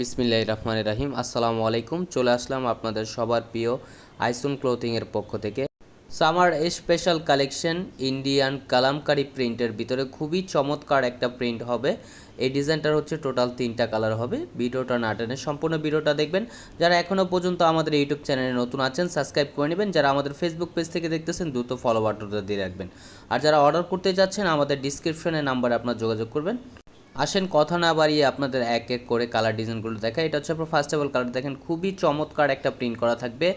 বিসমিল্লাহ রহমান রাহিম আসসালামু আলাইকুম। চলে আসলাম আপনাদের সবার প্রিয় আইসুন ক্লোথিংয়ের পক্ষ থেকে। Summer special collection Indian kalamkari প্রিন্টের ভিতরে খুবই চমৎকার একটা প্রিন্ট হবে। এই ডিজাইনটার হচ্ছে টোটাল তিনটা কালার হবে। ভিডিওটা না টেনে সম্পূর্ণ ভিডিওটা দেখবেন। যারা এখনও পর্যন্ত আমাদের ইউটিউব চ্যানেলে নতুন আছেন সাবস্ক্রাইব করে নেবেন। যারা আমাদের ফেসবুক পেজ থেকে দেখতেছেন, দ্রুত ফলো বাটনটা দিয়ে রাখবেন। আর যারা অর্ডার করতে যাচ্ছেন, আমাদের ডিসক্রিপশনে নাম্বারে আপনার যোগাযোগ করবেন। আসেন, কথা না বাড়িয়ে আপনাদের এক এক করে কালার ডিজাইনগুলো দেখা এটা হচ্ছে আপনার ফার্স্ট অফ কালার দেখেন খুবই চমৎকার একটা প্রিন্ট করা থাকবে।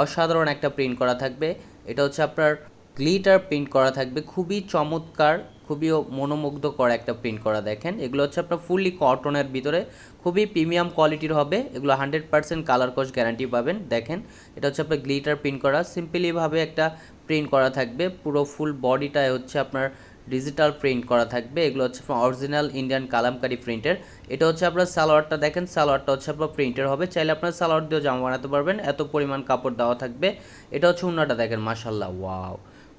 অসাধারণ একটা প্রিন্ট করা থাকবে। এটা হচ্ছে আপনার গ্লিটার প্রিন্ট করা থাকবে। খুবই চমৎকার, খুবই মনোমুগ্ধ করা একটা প্রিন্ট করা, দেখেন। এগুলো হচ্ছে আপনার ফুললি কটনের ভিতরে। খুবই প্রিমিয়াম কোয়ালিটির হবে। এগুলো হান্ড্রেড পার্সেন্ট কালার কোচ গ্যারান্টি পাবেন, দেখেন। এটা হচ্ছে আপনার গ্লিটার প্রিন্ট করা। সিম্পলিভাবে একটা প্রিন্ট করা থাকবে। পুরো ফুল বডিটায় হচ্ছে আপনার ডিজিটাল প্রিন্ট করা থাকবে। এগুলো হচ্ছে অরিজিনাল ইন্ডিয়ান কালামকারি প্রিন্টের এটা হচ্ছে আপনার সালোয়ারটা দেখেন, সালোয়ারটা হচ্ছে আপনার প্রিন্টের হবে। চাইলে আপনার সালোয়ার দিয়েও জামা বানাতে পারবেন। এত পরিমাণ কাপড় দেওয়া থাকবে। এটা হচ্ছে উন্নাটা দেখেন মাসাল্লাহ ওয়াও।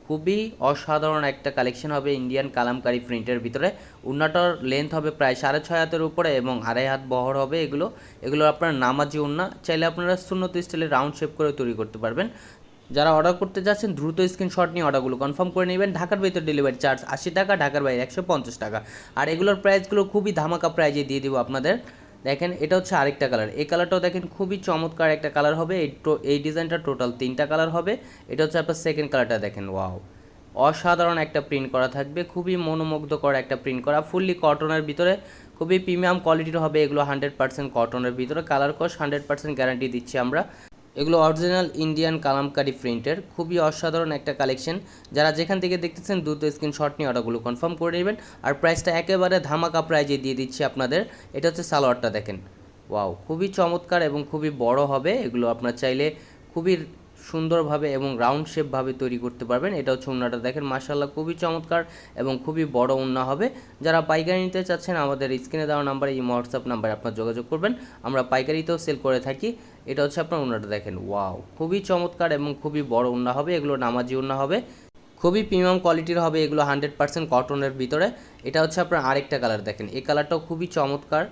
খুবই অসাধারণ একটা কালেকশন হবে ইন্ডিয়ান কালামকারি প্রিন্টের ভিতরে। উন্নাটার লেন্থ হবে প্রায় সাড়ে ছয় হাতের উপরে এবং আড়াই হাত বহর হবে এগুলো। এগুলো আপনার নামাজি উন্না। চাইলে আপনারা শূন্যত স্টাইলে রাউন্ড শেপ করে তৈরি করতে পারবেন। যারা অর্ডার করতে যাচ্ছেন, দ্রুত স্ক্রিনশট নিয়ে অর্ডারগুলো কনফার্ম করে নেবেন। ঢাকার ভিতর ডেলিভারি চার্জ আশি টাকা, ঢাকার বাইরে একশো পঞ্চাশ টাকা। আর এগুলোর প্রাইসগুলো খুবই ধামাকা প্রাইজে দিয়ে দেবো আপনাদের। দেখেন, এটা হচ্ছে আরেকটা কালার এই কালারটাও দেখেন, খুবই চমৎকার একটা কালার হবে। এই এই ডিজাইনটা টোটাল তিনটা কালার হবে। এটা হচ্ছে আপনার সেকেন্ড কালারটা দেখেন ওয়াও অসাধারণ একটা প্রিন্ট করা থাকবে। খুবই মনোমুগ্ধকর একটা প্রিন্ট করা। ফুললি কটনের ভিতরে খুবই প্রিমিয়াম কোয়ালিটির হবে। এগুলো হান্ড্রেড পার্সেন্ট কটনের ভিতরে। কালার কস হান্ড্রেড পার্সেন্ট গ্যারান্টি দিচ্ছি আমরা। এগুলো অরিজিনাল ইন্ডিয়ান কালামকারি প্রিন্টের খুবই অসাধারণ একটা কালেকশন যারা যেখান থেকে দেখতেছেন, দ্রুত স্ক্রিনশট নিয়ে অর্ডারগুলো কনফার্ম করে নেবেন। আর প্রাইসটা একেবারে ধামাকা প্রাইজে দিয়ে দিচ্ছি আপনাদের। এটা হচ্ছে সালোয়ারটা দেখেন। ওয়াও খুবই চমৎকার এবং খুবই বড় হবে। এগুলো আপনার চাইলে খুবই সুন্দরভাবে এবং রাউন্ড শেপভাবে তৈরি করতে পারবেন। এটা হচ্ছে উন্নাটা দেখেন মার্শাল্লাহ খুবই চমৎকার এবং খুবই বড় উন্না হবে। যারা পাইকারি নিতে চাচ্ছেন, আমাদের স্ক্রিনে দেওয়া নাম্বারে, এই হোয়াটসঅ্যাপ নাম্বারে আপনার যোগাযোগ করবেন। আমরা পাইকারিতেও সেল করে থাকি। এটা হচ্ছে আপনার উন্নাটা দেখেন ওয়াও খুবই চমৎকার এবং খুবই বড় উন্না হবে। এগুলো নামাজি উন্না হবে। খুবই প্রিমিয়াম কোয়ালিটির হবে। এগুলো হান্ড্রেড পার্সেন্ট কটনের ভিতরে। এটা হচ্ছে আপনার আরেকটা কালার দেখেন। এই কালারটাও খুবই চমৎকার।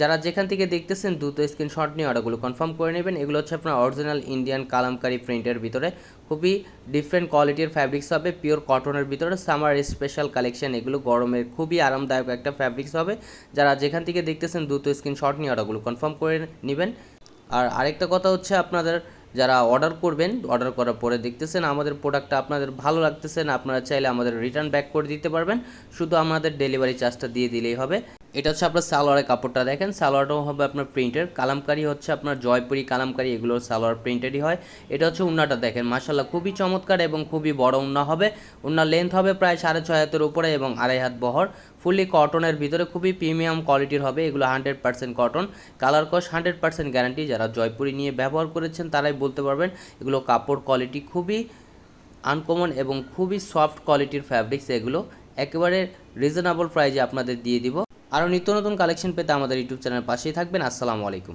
যারা যেখান থেকে দেখতেছেন, দ্রুত স্ক্রিনশট নিয়ে অর্ডারগুলো কনফার্ম করে নেবেন। এগুলো হচ্ছে আপনার অরিজিনাল ইন্ডিয়ান কালামকারি প্রিন্টের ভিতরে। খুবই ডিফারেন্ট কোয়ালিটির ফ্যাব্রিক্স হবে পিওর কটনের ভিতরে। সামার স্পেশাল কালেকশন এগুলো গরমের খুবই আরামদায়ক একটা ফ্যাব্রিক্স হবে। যারা যেখান থেকে দেখতেছেন, দ্রুত স্ক্রিনশট নিয়ে অর্ডারগুলো কনফার্ম করে নেবেন। আর আরেকটা কথা হচ্ছে আপনাদের, যারা অর্ডার করবেন অর্ডার করার পরে দেখতেছেন, আমাদের প্রোডাক্টটা আপনাদের ভালো লাগতেছে না, আপনারা চাইলে আমাদের রিটার্ন ব্যাক করে দিতে পারবেন। শুধু আমাদের ডেলিভারি চার্জটা দিয়ে দিলেই হবে। এটা হচ্ছে আপনার সালোয়ারের কাপড়টা দেখেন। সালোয়ারটাও হবে আপনার প্রিন্টের কালামকারি হচ্ছে আপনার জয়পুরি কালামকারি, এগুলোর সালোয়ার প্রিন্টেরই হয়। এটা হচ্ছে উন্নাটা দেখেন। মাসাল্লাহ খুবই চমৎকার এবং খুবই বড় উন্না হবে। উন্নার লেন্থ হবে প্রায় সাড়ে ছয় হাতের উপরে এবং আড়াই হাত বহর। ফুলি কটনের ভিতরে খুবই প্রিমিয়াম কোয়ালিটির হবে। এগুলো হান্ড্রেড পার্সেন্ট কটন কালার কস হান্ড্রেড পার্সেন্ট গ্যারান্টি যারা জয়পুরি নিয়ে ব্যবহার করেছেন, তারাই বলতে পারবেন, এগুলো কাপড় কোয়ালিটি খুবই আনকমন এবং খুবই সফট কোয়ালিটির ফ্যাব্রিক্স এগুলো। একেবারে রিজনেবল প্রাইজে আপনাদের দিয়ে দিব। আরও নিত্য নতুন কালেকশন পেতে আমাদের ইউটিউব চ্যানেল পাশেই থাকবেন। আসসালামু আলাইকুম।